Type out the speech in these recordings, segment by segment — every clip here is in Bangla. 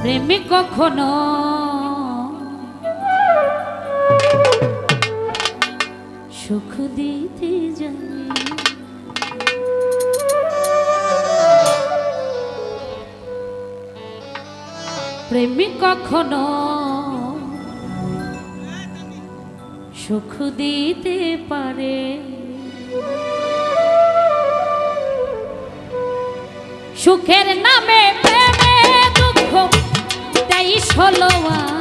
প্রেমে কখনো সুখ দিতে জানে। প্রেমিক কখনো সুখ দিতে পারে। সুখের নামে হলো আর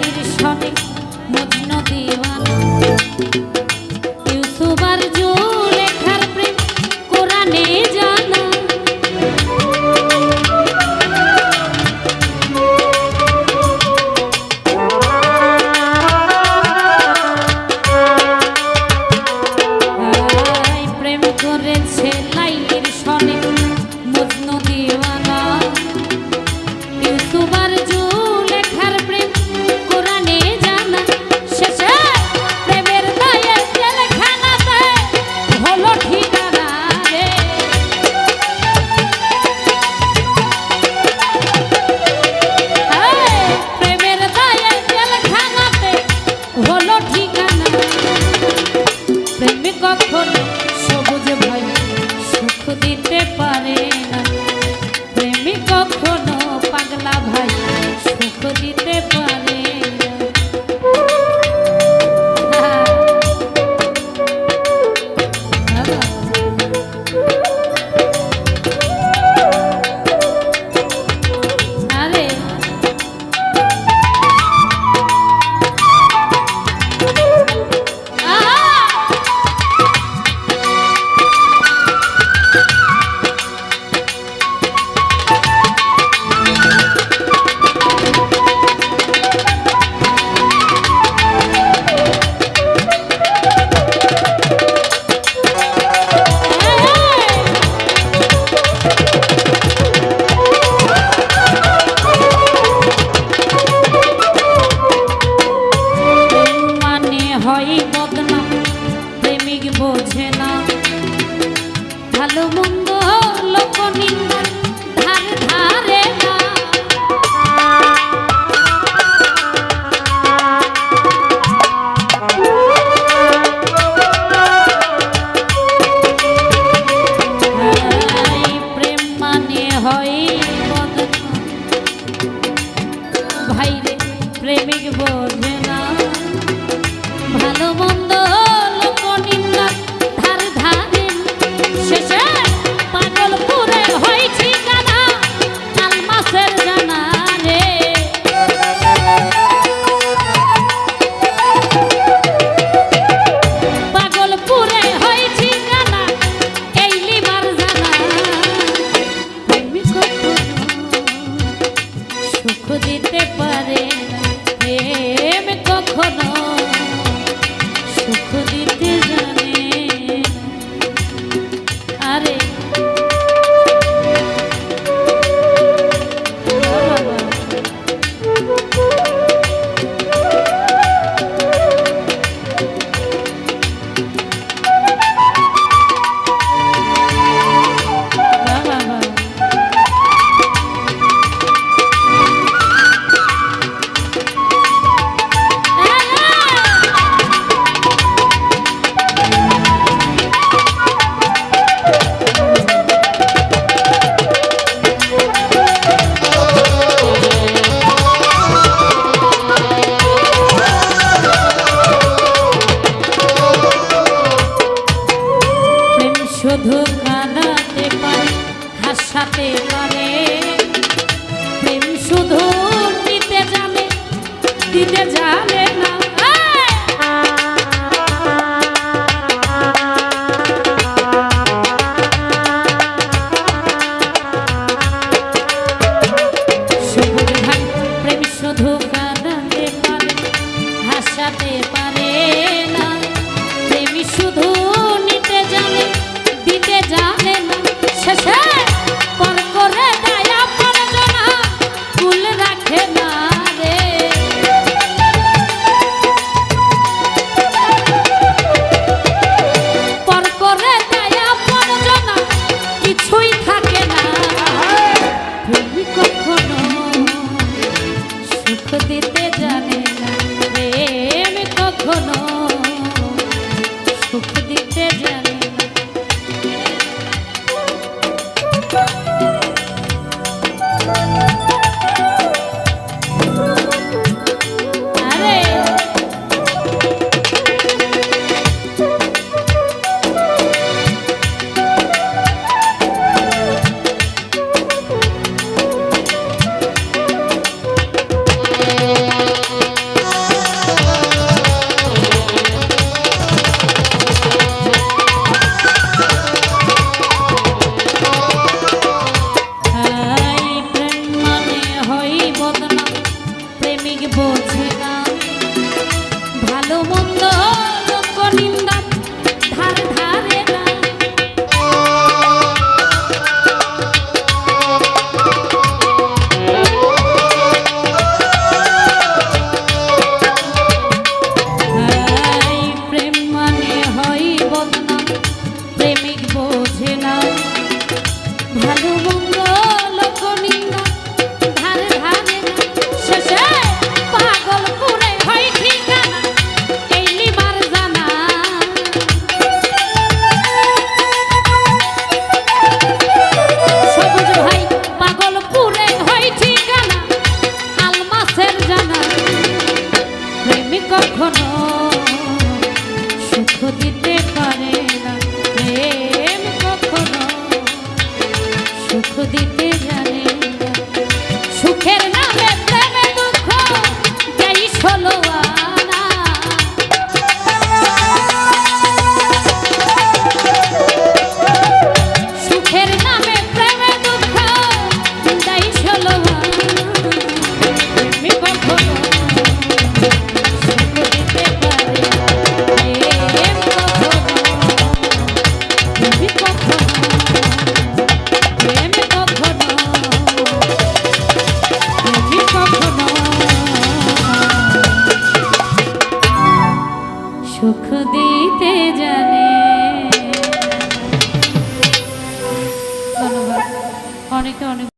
অলির সনে মগ্ন দিওয়ানা ইউসুফ আর জোর মন্দ লোক নিন্দা